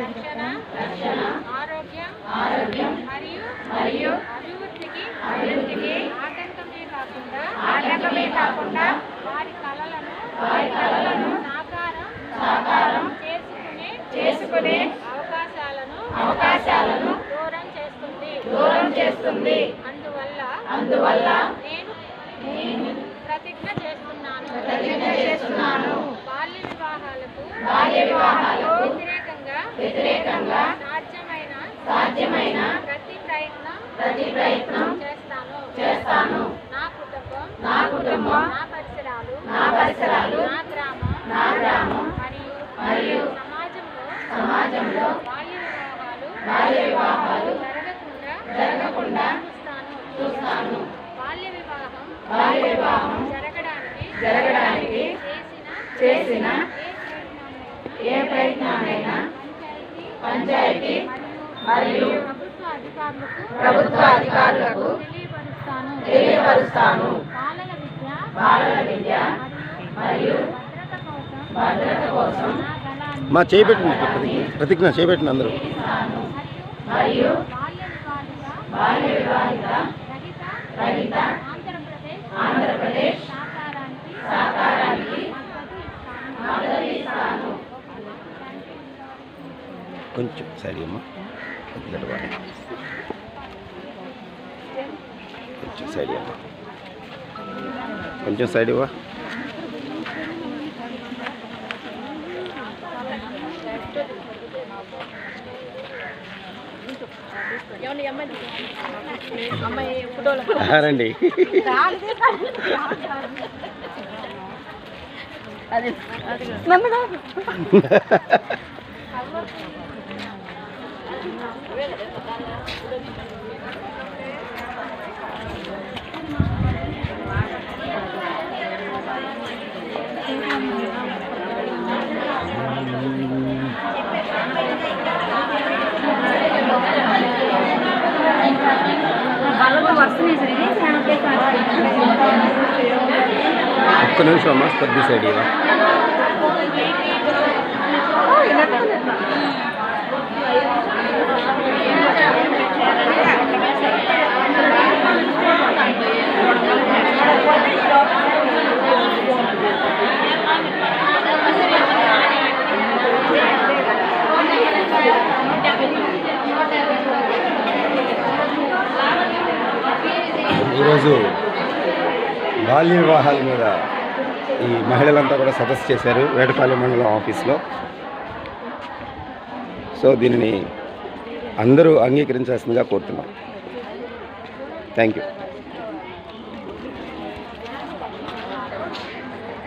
రక్షణ ఆరోగ్యం మరియు మరియు అభివృద్ధికి కాకుండా కాకుండా వారి కళలను వారి కళలను సాకారం చేసుకునే అవకాశాలను అవకాశాలను దూరం చేస్తుంది. దూరం చేస్తుంది. అందువల్ల అందువల్ల నేను ప్రతిజ్ఞ చేస్తున్నాను. చేస్తున్నాను. బాల్య వివాహాలకు వివాహాలు వ్యతిరేకంగా సాధ్యమైన సాధ్యమైన ప్రతి ప్రయత్నం ప్రతి ప్రయత్నం చేస్తాను. చేస్తాను. నా కుటుంబం నా కుటుంబం నా పరిసరాలు నా పరిసరాలు నా గ్రామం నా గ్రామం మరియు మరియు సమాజంలో సమాజంలో బాల్య వివాహాలు బాల్య వివాహాలు జరగకుండా జరగకుండా చూస్తాను. చూస్తాను. బాల్య వివాహం బాల్య వివాహం జరగడానికి జరగడానికి చేసిన చేసిన ఏ ఏ ప్రయత్నాన్నైనా పంచాయతీ మరియు ప్రభుత్వ అధికారులకు ప్రభుత్వ అధికారులకు తెలియపరుస్తాను. బాలల విద్య మరియు భద్రత కోసం మా చేయబెట్టండి ప్రతిజ్ఞ చేయబెట్టండి అందరూ. మరియు బాల్య వివాహిత కొంచెం సైడ్ అమ్మా వాడు. కొంచెం సైడ్ అమ్మా కొంచెం సైడ్ ఇవ్వ. రండి. ఒక్క నిమిషం అమ్మా కొద్ది సైడ్ ఇవ్వ ఈరోజు బాల్య వివాహాల మీద ఈ మహిళలంతా కూడా సదస్సు చేశారు వేటపాలెం మండలం ఆఫీస్లో. సో దీనిని అందరూ అంగీకరించాల్సిందిగా కోరుతున్నాం. Thank you